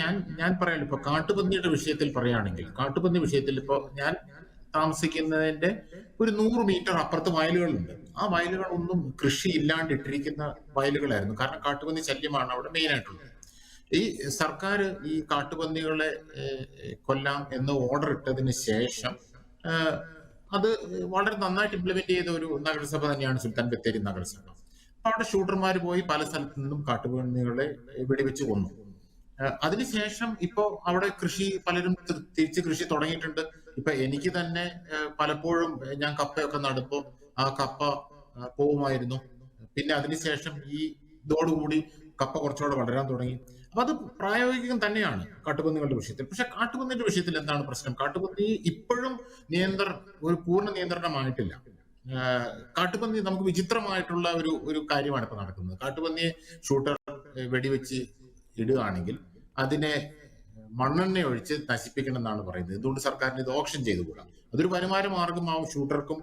ഞാൻ ഞാൻ പറയാലോ. ഇപ്പൊ കാട്ടുപന്നിയുടെ വിഷയത്തിൽ പറയുകയാണെങ്കിൽ കാട്ടുപന്നി വിഷയത്തിൽ ഇപ്പൊ ഞാൻ താമസിക്കുന്നതിന്റെ ഒരു നൂറ് മീറ്റർ അപ്പുറത്ത് വയലുകളുണ്ട്. ആ വയലുകളൊന്നും കൃഷി ഇല്ലാണ്ട് ഇട്ടിരിക്കുന്ന വയലുകളായിരുന്നു. കാരണം കാട്ടുപന്നി ശല്യമാണ് അവിടെ മെയിൻ ആയിട്ടുള്ളത്. ഈ സർക്കാർ ഈ കാട്ടുപന്നികളെ കൊല്ലാം എന്ന് ഓർഡർ ഇട്ടതിന് ശേഷം അത് വളരെ നന്നായിട്ട് ഇംപ്ലിമെന്റ് ചെയ്ത ഒരു നഗരസഭ തന്നെയാണ് സുൽത്താൻ ബത്തേരി നഗരസഭ. അവിടെ ഷൂട്ടർമാർ പോയി പല സ്ഥലത്തു നിന്നും കാട്ടുപന്നികളെ വെടിവെച്ച് കൊന്നു. അതിനുശേഷം ഇപ്പോ അവിടെ കൃഷി പലരും തിരിച്ച് കൃഷി തുടങ്ങിയിട്ടുണ്ട്. ഇപ്പൊ എനിക്ക് തന്നെ പലപ്പോഴും ഞാൻ കപ്പയൊക്കെ നടുമ്പോ ആ കപ്പ പോവുമായിരുന്നു. പിന്നെ അതിനുശേഷം ഈ ഇതോടുകൂടി കപ്പ കുറച്ചുകൂടെ വളരാൻ തുടങ്ങി. അപ്പൊ അത് പ്രായോഗികം തന്നെയാണ് കാട്ടുപന്നികളുടെ വിഷയത്തിൽ. പക്ഷെ കാട്ടുപന്നിന്റെ വിഷയത്തിൽ എന്താണ് പ്രശ്നം? കാട്ടുപന്നി ഇപ്പോഴും നിയന്ത്ര ഒരു പൂർണ നിയന്ത്രണമായിട്ടില്ല. കാട്ടുപന്നി നമുക്ക് വിചിത്രമായിട്ടുള്ള ഒരു ഒരു കാര്യമാണ് ഇപ്പൊ നടക്കുന്നത്. കാട്ടുപന്നിയെ ഷൂട്ടർ വെടിവെച്ച് ഇടുകയാണെങ്കിൽ അതിനെ മണ്ണെണ്ണ ഒഴിച്ച് നശിപ്പിക്കണം എന്നാണ് പറയുന്നത്. ഇതുകൊണ്ട് സർക്കാരിന് ഇത് ഓപ്ഷൻ ചെയ്തുകൂടാ അതൊരു വരുമാന മാർഗമാവും ഷൂട്ടർക്കും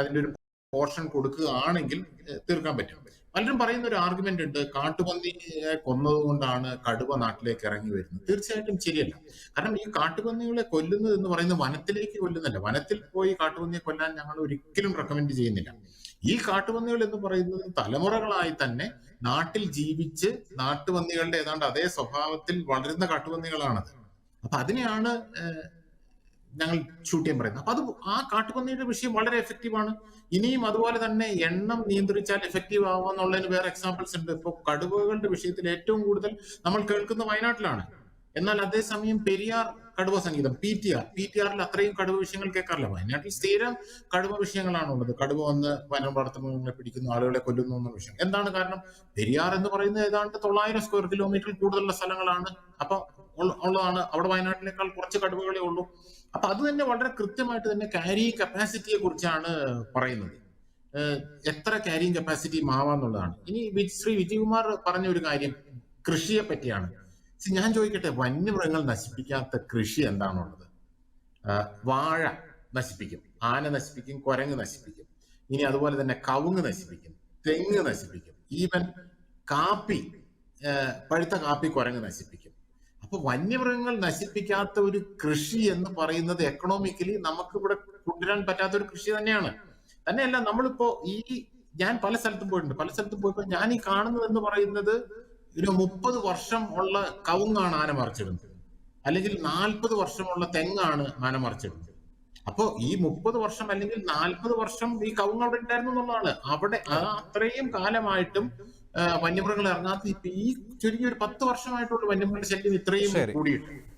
അതിന്റെ ഒരു പോർഷൻ കൊടുക്കുകയാണെങ്കിൽ തീർക്കാൻ പറ്റും. പലരും പറയുന്ന ഒരു ആർഗ്യുമെന്റ് ഉണ്ട് കാട്ടുപന്നിയെ കൊന്നതുകൊണ്ടാണ് കടുവ നാട്ടിലേക്ക് ഇറങ്ങി വരുന്നത്. തീർച്ചയായിട്ടും ശരിയല്ല. കാരണം ഈ കാട്ടുപന്നികളെ കൊല്ലുന്നത് എന്ന് പറയുന്നത് വനത്തിലേക്ക് കൊല്ലുന്നല്ല വനത്തിൽ പോയി കാട്ടുപന്നിയെ കൊല്ലാൻ ഞങ്ങൾ ഒരിക്കലും റെക്കമെൻഡ് ചെയ്യുന്നില്ല. ഈ കാട്ടുപന്നികൾ എന്ന് പറയുന്നത് തലമുറകളായി തന്നെ നാട്ടിൽ ജീവിച്ച് നാട്ടുപന്നികളുടെ ഏതാണ്ട് അതേ സ്വഭാവത്തിൽ വളരുന്ന കാട്ടുപന്നികളാണത്. അപ്പൊ അതിനെയാണ് ഞങ്ങൾ ഷൂട്ട് ചെയ്യാൻ പറയുന്നത്. അപ്പൊ അത് ആ കാട്ടുപന്നിയുടെ വിഷയം വളരെ എഫക്റ്റീവ് ആണ്. ഇനിയും അതുപോലെ തന്നെ എണ്ണം നിയന്ത്രിച്ചാൽ എഫക്റ്റീവ് ആവാന്നുള്ളതിന് വേറെ എക്സാമ്പിൾസ് ഉണ്ട്. ഇപ്പൊ കടുവകളുടെ വിഷയത്തിൽ ഏറ്റവും കൂടുതൽ നമ്മൾ കേൾക്കുന്ന വയനാട്ടിലാണ്. എന്നാൽ അതേസമയം പെരിയാർ കടുവ സംഗീതം P T R. P T ആറിൽ അത്രയും കടുവ വിഷയങ്ങൾ കേൾക്കാറില്ല. വയനാട്ടിൽ സ്ഥിരം കടുവ വിഷയങ്ങളാണ് ഉള്ളത് കടുവ വന്ന് വനം വളർത്തുന്നവരെ പിടിക്കുന്നു ആളുകളെ കൊല്ലുന്നു എന്ന വിഷയം. എന്താണ് കാരണം? പെരിയാർ എന്ന് പറയുന്നത് ഏതാണ്ട് തൊള്ളായിരം സ്ക്വയർ കിലോമീറ്ററിൽ കൂടുതലുള്ള സ്ഥലങ്ങളാണ്. അപ്പൊ ഉള്ളതാണ്. അവിടെ വയനാട്ടിനേക്കാൾ കുറച്ച് കടുവകളെ ഉള്ളൂ. അപ്പൊ അത് തന്നെ വളരെ കൃത്യമായിട്ട് തന്നെ ക്യാരിയിങ് കപ്പാസിറ്റിയെ കുറിച്ചാണ് പറയുന്നത്. എത്ര ക്യാരിയിങ് കപ്പാസിറ്റി മാവാന്നുള്ളതാണ് ഇനി ശ്രീ വിജയകുമാർ പറഞ്ഞ ഒരു കാര്യം കൃഷിയെ പറ്റിയാണ്. ഞാൻ ചോദിക്കട്ടെ വന്യമൃഗങ്ങൾ നശിപ്പിക്കാത്ത കൃഷി എന്താണുള്ളത്? വാഴ നശിപ്പിക്കും ആന നശിപ്പിക്കും കുരങ്ങ് നശിപ്പിക്കും. ഇനി അതുപോലെ തന്നെ കവുങ്ങ് നശിപ്പിക്കും തെങ്ങ് നശിപ്പിക്കും. ഈവൻ കാപ്പി പഴുത്ത കാപ്പി കുരങ്ങ് നശിപ്പിക്കും. അപ്പൊ വന്യമൃഗങ്ങൾ നശിപ്പിക്കാത്ത ഒരു കൃഷി എന്ന് പറയുന്നത് എക്കണോമിക്കലി നമുക്ക് ഇവിടെ കൊണ്ടുവരാൻ പറ്റാത്ത ഒരു കൃഷി തന്നെയാണ്. തന്നെയല്ല നമ്മളിപ്പോ ഈ ഞാൻ പല സ്ഥലത്തും പോയിട്ടുണ്ട്. പല സ്ഥലത്തും പോയപ്പോ ഞാൻ ഈ കാണുന്നത് എന്ന് പറയുന്നത് ഒരു മുപ്പത് വർഷം ഉള്ള കവുങ്ങാണ് ആന മറിച്ചിടുന്നത്. അല്ലെങ്കിൽ നാൽപ്പത് വർഷമുള്ള തെങ്ങാണ് ആന മറിച്ചിടുന്നത്. അപ്പോ ഈ മുപ്പത് വർഷം അല്ലെങ്കിൽ നാൽപ്പത് വർഷം ഈ കവുങ്ങ് അവിടെ ഉണ്ടായിരുന്നു എന്നുള്ളതാണ്. അവിടെ ആ അത്രയും കാലമായിട്ടും വന്യമൃഗങ്ങൾ ഇറങ്ങാത്ത ഇപ്പൊ ഈ ചുരുങ്ങിയ ഒരു പത്ത് വർഷമായിട്ടുള്ള വന്യമൃഗ ശല്യം ഇത്രയും കൂടിയിട്ടുണ്ട് കൂടിയിട്ട്.